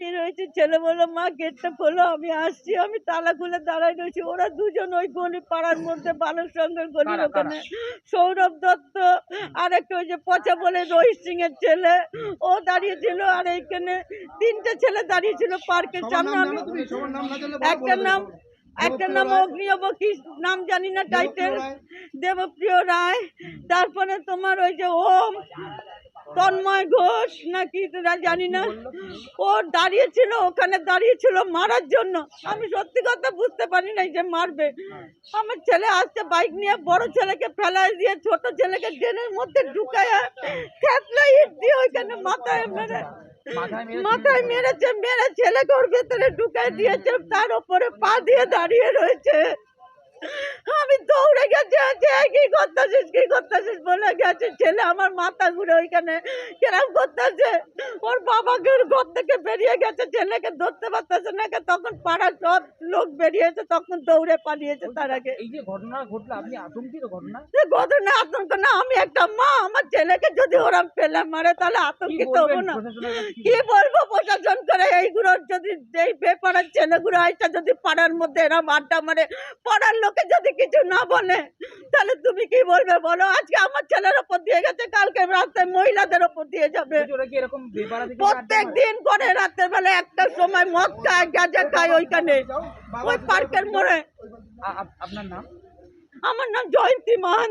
দাঁড়িয়ে রয়েছে ছেলে বলল মা গেটটা খোলো আমি আসছি। আমি তালা খুলে দাঁড়াই রয়েছি। ওরা দুজন ওই গলি পাড়ার মধ্যে বালক সঙ্গের গলির? ওখানে। সৌরভ দত্ত আর একটা ওই যে পচা বলে রোহিত সিং এর ছেলে ও দাঁড়িয়েছিল আর এইখানে তিনটে ছেলে দাঁড়িয়েছিল পার্কের সামনে। আমি একটা নাম একটা নাম অগ্নিয়ব কি? নাম জানি না টাইটেল দেবপ্রিয় রায়। তারপরে তোমার ওই যে ওম তন্ময় ঘোষ নাকি জানি না। ও দাঁড়িয়েছিল ওখানে দাঁড়িয়েছিল মারার জন্য। আমি সত্যি কথা বুঝতে পারি নাই যে মারবে। আমার ছেলে আসছে বাইক নিয়ে বড় ছেলেকে ফেলাই দিয়ে ছোট ছেলেকে ড্রেনের মধ্যে ঢুকায় খেতলা ইট দিয়ে ওইখানে মাথায় মেরে মাথায় মেরেছে? মেরে ছেলেকে ওর ভেতরে ঢুকাই দিয়েছে তার উপরে পা দিয়ে দাঁড়িয়ে রয়েছে। আমি দৌড়ে গেছি যে কি করতেছিস কি করতেছিস বলে গেছে। ছেলে আমার মাথা ঘুরে ওইখানে কিরম করতেছে। ওর বাবাকে ওর ঘর থেকে বেরিয়ে গেছে? ছেলেকে ধরতে পারতেছে না তখন পাড়ার সব লোক বেরিয়েছে তখন দৌড়ে পালিয়েছে তার আগে। এই যে ঘটনা ঘটলো আপনি আতঙ্কিত ঘটনা? ঘটনা আতঙ্ক না আমি একটা মা আমার ছেলেকে যদি ওরা ফেলে মারে তাহলে আতঙ্কিত হব না। কি কি বলব প্রশাসন করে? এইগুলো যদি এই বেপাড়ার ছেলেগুলো আইসা যদি পাড়ার মধ্যে এরম আড্ডা মারে পাড়ার লোকে যদি কিছু না বলে তাহলে তুমি কি বলবে বলো? আজকে আমার ছেলের ওপর দিয়ে গেছে কালকে রাস্তায় মহিলাদের ওপর দিয়ে যাবে। প্রত্যেক দিন করে রাতের বেলা একটা সময় মদ খায় গাঁজা খায় ওইখানে। ওই পার্কের মোড়ে। আপনার নাম? আমার নাম জয়ন্তী মাহান।